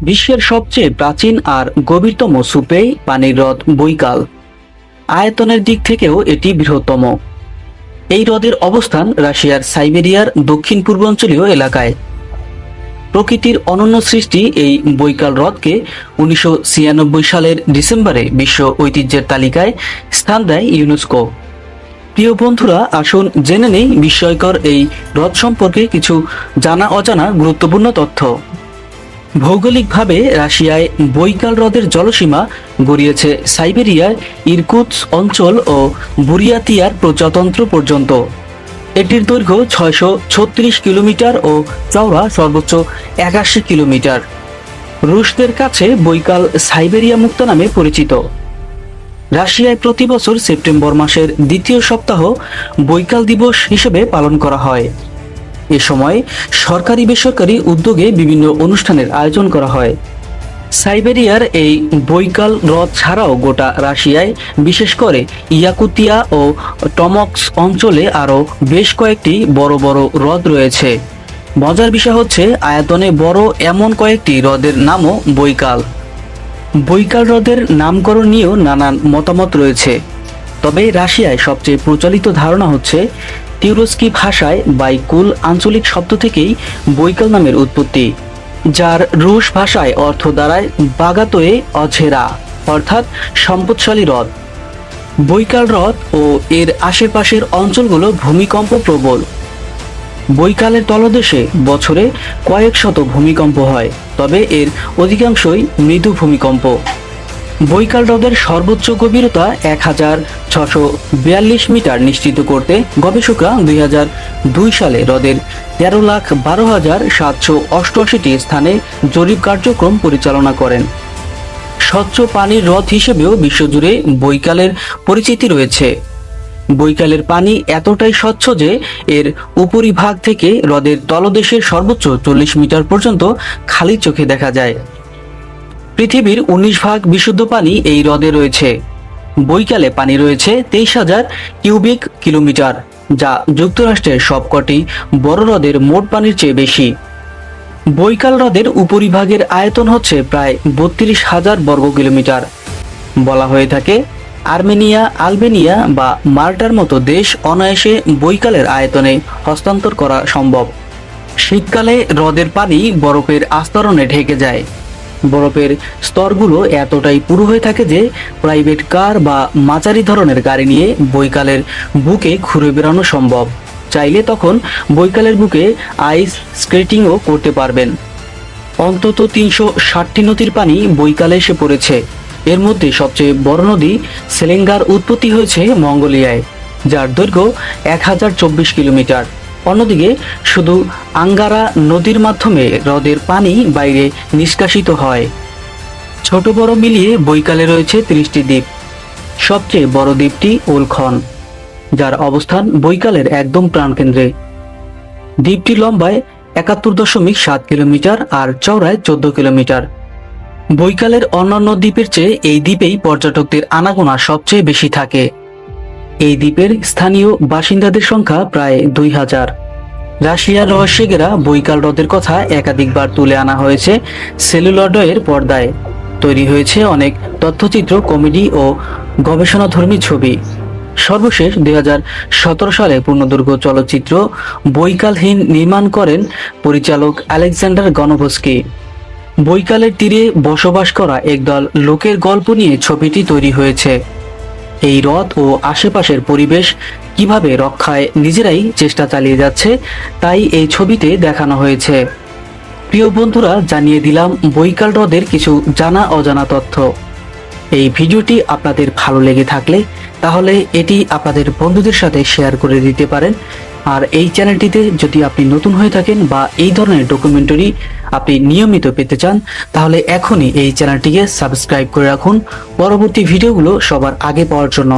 বিশ্বের সবচেয়ে প্রাচীন আর গভীরতম সুপেই পানির হ্রদ বৈকাল। আয়তনের দিক থেকেও এটি বৃহত্তম। এই হ্রদের অবস্থান রাশিয়ার সাইবেরিয়ার দক্ষিণ পূর্বাঞ্চলীয় এলাকায়। প্রকৃতির অনন্য সৃষ্টি এই বৈকাল হ্রদকে উনিশশো ছিয়ানব্বই সালের ডিসেম্বরে বিশ্ব ঐতিহ্যের তালিকায় স্থান দেয় ইউনেস্কো। প্রিয় বন্ধুরা, আসুন জেনে নেই বিস্ময়কর এই হ্রদ সম্পর্কে কিছু জানা অজানা গুরুত্বপূর্ণ তথ্য। ভৌগোলিকভাবে রাশিয়ায় বৈকাল হ্রদের জলসীমা গড়িয়েছে সাইবেরিয়ায় ইরকুৎস অঞ্চল ও বুরিয়াতিয়ার প্রজাতন্ত্র পর্যন্ত। এটির দৈর্ঘ্য ছয়শো ছত্রিশ কিলোমিটার ও চওড়া সর্বোচ্চ একাশি কিলোমিটার। রুশদের কাছে বৈকাল সাইবেরিয়া মুক্ত নামে পরিচিত। রাশিয়ায় প্রতি বছর সেপ্টেম্বর মাসের দ্বিতীয় সপ্তাহ বৈকাল দিবস হিসেবে পালন করা হয়। এ সময় সরকারি বেসরকারি উদ্যোগে বিভিন্ন অনুষ্ঠানের আয়োজন করা হয়। সাইবেরিয়ার এই বৈকাল হ্রদ ছাড়াও গোটা রাশিয়ায়, বিশেষ করে ইয়াকুতিয়া ও টমক্স অঞ্চলে আরও বেশ কয়েকটি বড় বড় হ্রদ রয়েছে। মজার বিষয় হচ্ছে, আয়তনে বড় এমন কয়েকটি হ্রদের নামও বৈকাল। বৈকাল হ্রদের নামকরণ নিয়েও নানান মতামত রয়েছে। তবে রাশিয়ায় সবচেয়ে প্রচলিত ধারণা হচ্ছে তিউরস্কি ভাষায় বাইকুল আঞ্চলিক শব্দ থেকেই বৈকাল নামের উৎপত্তি, যার রুশ ভাষায় অর্থ দ্বারায় বাগাতোয়ে অঝেরা, অর্থাৎ সম্পদশালী হ্রদ। বৈকাল হ্রদ ও এর আশেপাশের অঞ্চলগুলো ভূমিকম্প প্রবল। বৈকালের তলদেশে বছরে কয়েক শত ভূমিকম্প হয়, তবে এর অধিকাংশই মৃদু ভূমিকম্প। বৈকাল হ্রদের সর্বোচ্চ গভীরতা এক হাজার ছশো বিয়াল্লিশ মিটার নিশ্চিত করতে গবেষকরা দুই হাজার দুই সালে হ্রদের তেরো লাখ বারো হাজার সাতশো অষ্টআশিটি স্থানে জরিপ কার্যক্রম পরিচালনা করেন। স্বচ্ছ পানির হ্রদ হিসেবেও বিশ্বজুড়ে বৈকালের পরিচিতি রয়েছে। বৈকালের পানি এতটাই স্বচ্ছ যে এর উপরিভাগ থেকে হ্রদের তলদেশের সর্বোচ্চ চল্লিশ মিটার পর্যন্ত খালি চোখে দেখা যায়। পৃথিবীর উনিশ ভাগ বিশুদ্ধ পানি এই হ্রদে রয়েছে। বৈকালে পানি রয়েছে তেইশ হাজার কিউবিক কিলোমিটার, যা যুক্তরাষ্ট্রের সবকটি বড় হ্রদের মোট পানির চেয়ে বেশি। বৈকাল হ্রদের উপরিভাগের আয়তন হচ্ছে প্রায় বত্রিশ হাজার বর্গ কিলোমিটার। বলা হয়ে থাকে, আর্মেনিয়া, আলবেনিয়া বা মাল্টার মতো দেশ অনায়াসে বৈকালের আয়তনে হস্তান্তর করা সম্ভব। শীতকালে হ্রদের পানি বরফের আস্তরণে ঢেকে যায়। বরফের স্তরগুলো এতটাই পুরু হয়ে থাকে যে প্রাইভেট কার বা মাঝারি ধরনের গাড়ি নিয়ে বৈকালের বুকে ঘুরে বেড়ানো সম্ভব। চাইলে তখন বৈকালের বুকে আইস স্কেটিংও করতে পারবেন। অন্তত তিনশো ষাটটি নদীর পানি বৈকালে এসে পড়েছে। এর মধ্যে সবচেয়ে বড় নদী সেলেঙ্গার উৎপত্তি হয়েছে মঙ্গোলিয়ায়, যার দৈর্ঘ্য এক হাজার চব্বিশ কিলোমিটার। অন্যদিকে শুধু আঙ্গারা নদীর মাধ্যমে হ্রদের পানি বাইরে নিষ্কাশিত হয়। ছোট বড় মিলিয়ে বৈকালে রয়েছে ত্রিশটি দ্বীপ। সবচেয়ে বড় দ্বীপটি উলখন, যার অবস্থান বৈকালের একদম প্রাণকেন্দ্রে। দ্বীপটি লম্বায় একাত্তর দশমিক সাত কিলোমিটার আর চওড়ায় চোদ্দ কিলোমিটার। বৈকালের অন্যান্য দ্বীপের চেয়ে এই দ্বীপেই পর্যটকদের আনাগোনা সবচেয়ে বেশি থাকে। এই দ্বীপের স্থানীয় বাসিন্দাদের সংখ্যা প্রায় দুই হাজার। রাশিয়ার রহস্যেরা বৈকাল হ্রদের কথা একাধিকবার তুলে আনা হয়েছে সেলুলয়েডের পর্দায়। তৈরি হয়েছে অনেক তথ্যচিত্র, কমেডি ও গবেষণাধর্মী ছবি। সর্বশেষ দুই হাজার সতেরো সালে পূর্ণদৈর্ঘ্য চলচ্চিত্র বৈকালহীন নির্মাণ করেন পরিচালক আলেকজান্ডার গণভস্কি বৈকালের তীরে বসবাস করা একদল লোকের গল্প নিয়ে ছবিটি তৈরি হয়েছে। এই রথ ও আশেপাশের পরিবেশ কীভাবে রক্ষায় নিজেরাই চেষ্টা চালিয়ে যাচ্ছে, তাই এই ছবিতে দেখানো হয়েছে। প্রিয় বন্ধুরা, জানিয়ে দিলাম বৈকাল হ্রদের কিছু জানা অজানা তথ্য। এই ভিডিওটি আপনাদের ভালো লেগে থাকলে তাহলে এটি আপনাদের বন্ধুদের সাথে শেয়ার করে দিতে পারেন। আর এই চ্যানেলটিতে যদি আপনি নতুন হয়ে থাকেন বা এই ধরনের ডকুমেন্টারি আপনি নিয়মিত পেতে চান, তাহলে এখনই এই চ্যানেলটিকে সাবস্ক্রাইব করে রাখুন। পরবর্তী ভিডিওগুলো সবার আগে পাওয়ার জন্য।